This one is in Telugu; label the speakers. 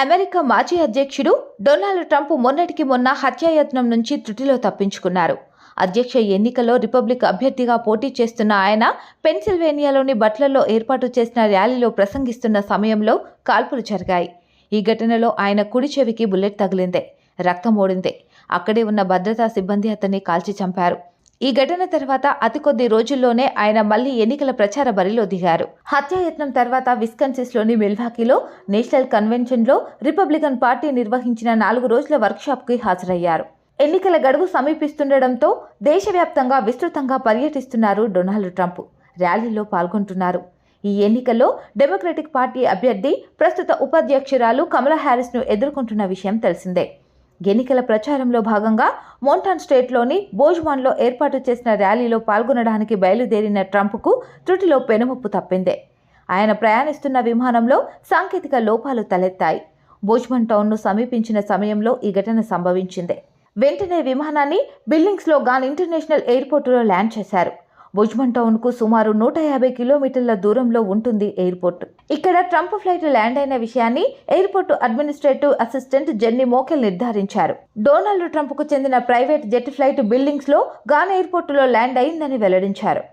Speaker 1: అమెరికా మాజీ అధ్యక్షుడు డొనాల్డ్ ట్రంప్ మొన్నటికి మొన్న హత్యాయత్నం నుంచి త్రుటిలో తప్పించుకున్నారు. అధ్యక్ష ఎన్నికల్లో రిపబ్లిక్ అభ్యర్థిగా పోటీ చేస్తున్న ఆయన పెన్సిల్వేనియాలోని బట్లర్లో ఏర్పాటు చేసిన ర్యాలీలో ప్రసంగిస్తున్న సమయంలో కాల్పులు జరిగాయి. ఈ ఘటనలో ఆయన కుడి చెవికి బుల్లెట్ తగిలిందే రక్తం ఓడిందే అక్కడే ఉన్న భద్రతా సిబ్బంది అతన్ని కాల్చి చంపారు. ఈ ఘటన తర్వాత అతి కొద్ది రోజుల్లోనే ఆయన మళ్ళీ ఎన్నికల ప్రచార బరిలో దిగారు. హత్యాయత్నం తర్వాత విస్కన్సిస్లోని మిల్వాకీలో నేషనల్ కన్వెన్షన్లో రిపబ్లికన్ పార్టీ నిర్వహించిన నాలుగు రోజుల వర్క్షాప్కి హాజరయ్యారు. ఎన్నికల గడువు సమీపిస్తుండటంతో దేశవ్యాప్తంగా విస్తృతంగా పర్యటిస్తున్నారు డొనాల్డ్ ట్రంప్. ర్యాలీలో పాల్గొంటున్నారు. ఈ ఎన్నికల్లో డెమోక్రటిక్ పార్టీ అభ్యర్థి ప్రస్తుత ఉపాధ్యక్షురాలు కమలా హ్యారిస్ను ఎదుర్కొంటున్న విషయం తెలిసిందే. ఎన్నికల ప్రచారంలో భాగంగా మోంటాన్ స్టేట్లోని బోజ్మాన్లో ఏర్పాటు చేసిన ర్యాలీలో పాల్గొనడానికి బయలుదేరిన ట్రంప్కు త్రుటిలో పెనుముప్పు తప్పిందే. ఆయన ప్రయాణిస్తున్న విమానంలో సాంకేతిక లోపాలు తలెత్తాయి. బోజ్మన్ టౌన్ను సమీపించిన సమయంలో ఈ ఘటన సంభవించింది. వెంటనే విమానాన్ని బిల్లింగ్స్లో గాన్ ఇంటర్నేషనల్ ఎయిర్పోర్టులో ల్యాండ్ చేశారు. భుజ్మన్ టౌన్కు సుమారు నూట యాభై కిలోమీటర్ల దూరంలో ఉంటుంది ఎయిర్పోర్ట్. ఇక్కడ ట్రంప్ ఫ్లైట్ ల్యాండ్ అయిన విషయాన్ని airport administrative assistant Jenny Mokel నిర్ధారించారు. డొనాల్డ్ ట్రంప్కు చెందిన ప్రైవేట్ జెట్ ఫ్లైట్ బిల్డింగ్స్లో గాన్ ఎయిర్పోర్టులో ల్యాండ్ అయిందని వెల్లడించారు.